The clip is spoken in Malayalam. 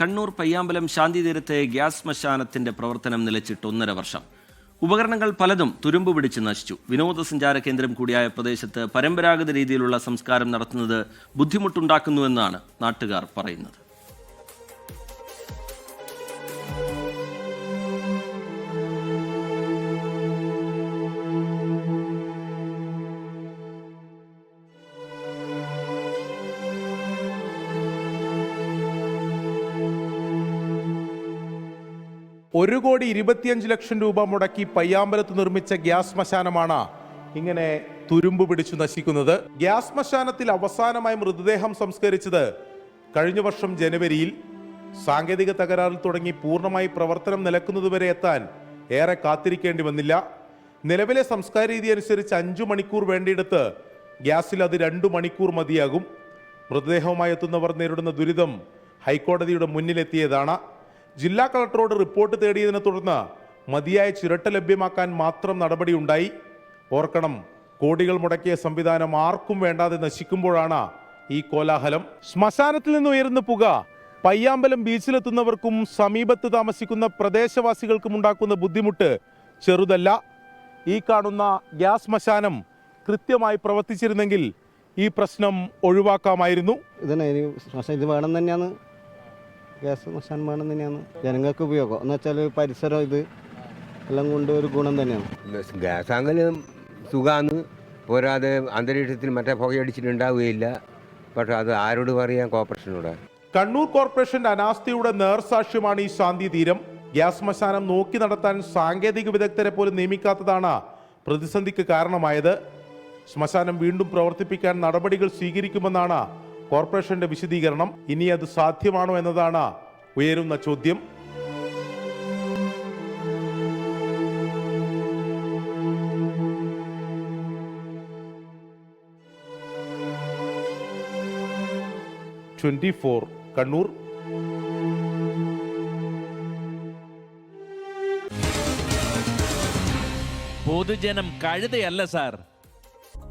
കണ്ണൂർ പയ്യാമ്പലം ശാന്തിതീരത്തെ ഗ്യാസ് ശ്മശാനത്തിന്റെ പ്രവർത്തനം നിലച്ചിട്ട് ഒന്നര വർഷം. ഉപകരണങ്ങൾ പലതും തുരുമ്പ് പിടിച്ച് നശിച്ചു. വിനോദസഞ്ചാര കേന്ദ്രം കൂടിയായ പ്രദേശത്ത് പരമ്പരാഗത രീതിയിലുള്ള സംസ്കാരം നടത്തുന്നത് ബുദ്ധിമുട്ടുണ്ടാക്കുന്നുവെന്നാണ് നാട്ടുകാർ പറയുന്നത്. ഒരു കോടി ഇരുപത്തിയഞ്ച് ലക്ഷം രൂപ മുടക്കി പയ്യാമ്പലത്ത് നിർമ്മിച്ച ഗ്യാസ് ശ്മശാനമാണ് ഇങ്ങനെ തുരുമ്പ് പിടിച്ചു നശിക്കുന്നത്. ഗ്യാസ് ശ്മശാനത്തിൽ അവസാനമായി മൃതദേഹം സംസ്കരിച്ചത് കഴിഞ്ഞ വർഷം ജനുവരിയിൽ. സാങ്കേതിക തകരാറിൽ തുടങ്ങി പൂർണമായി പ്രവർത്തനം നിലക്കുന്നതുവരെ എത്താൻ ഏറെ കാത്തിരിക്കേണ്ടി വന്നില്ല. നിലവിലെ സംസ്കാര രീതി അനുസരിച്ച് അഞ്ചു മണിക്കൂർ വേണ്ടിയെടുത്ത് ഗ്യാസിൽ അത് രണ്ടു മണിക്കൂർ മതിയാകും. മൃതദേഹവുമായി എത്തുന്നവർ നേരിടുന്ന ദുരിതം ഹൈക്കോടതിയുടെ മുന്നിലെത്തിയതാണ്. ജില്ലാ കളക്ടറോട് റിപ്പോർട്ട് തേടിയതിനെ തുടർന്ന് മതിയായ ചിരട്ട ലഭ്യമാക്കാൻ മാത്രം നടപടിയുണ്ടായി. ഓർക്കണം കോടികൾ മുടക്കിയ സംവിധാനം ആർക്കും വേണ്ടാതെ നശിക്കുമ്പോഴാണ് ഈ കോലാഹലം. ശ്മശാനത്തിൽ നിന്ന് ഉയരുന്ന പുക പയ്യാമ്പലം ബീച്ചിലെത്തുന്നവർക്കും സമീപത്ത് താമസിക്കുന്ന പ്രദേശവാസികൾക്കും ഉണ്ടാക്കുന്ന ബുദ്ധിമുട്ട് ചെറുതല്ല. ഈ കാണുന്ന ഗ്യാസ് ശ്മശാനം കൃത്യമായി പ്രവർത്തിച്ചിരുന്നെങ്കിൽ ഈ പ്രശ്നം ഒഴിവാക്കാമായിരുന്നു. ഇത് വേണം തന്നെയാണ്. ഗ്യാസ് വേണം തന്നെയാണ്. ജനങ്ങൾക്ക് ഉപയോഗം. എന്ന് വെച്ചാൽ പരിസരം ഇത് എല്ലാം കൊണ്ട് ഒരു ഗുണം തന്നെയാണ്. ഗ്യാസ് അങ്ങനെ സുഖമാണ് പോരാതെ അന്തരീക്ഷത്തിൽ മറ്റേ പുകയടിച്ചിട്ടുണ്ടാവുകയില്ല. പക്ഷെ അത് ആരോട് പറയാം കോർപ്പറേഷനോട്? കണ്ണൂർ കോർപ്പറേഷന്റെ അനാസ്ഥയുടെ നേർസാക്ഷ്യമാണ് ഈ ശാന്തി തീരം. ഗ്യാസ് ശ്മശാനം നോക്കി നടത്താൻ സാങ്കേതിക വിദഗ്ധരെ പോലും നിയമിക്കാത്തതാണ് പ്രതിസന്ധിക്ക് കാരണമായത്. ശ്മശാനം വീണ്ടും പ്രവർത്തിപ്പിക്കാൻ നടപടികൾ സ്വീകരിക്കുമെന്നാണ് കോർപ്പറേഷന്റെ വിശദീകരണം ഇനി അത് സാധ്യമാണോ എന്നതാണ് ഉയരുന്ന ചോദ്യം. Twenty four Kannur. പൊതുജനം കഴുതയല്ല സാർ.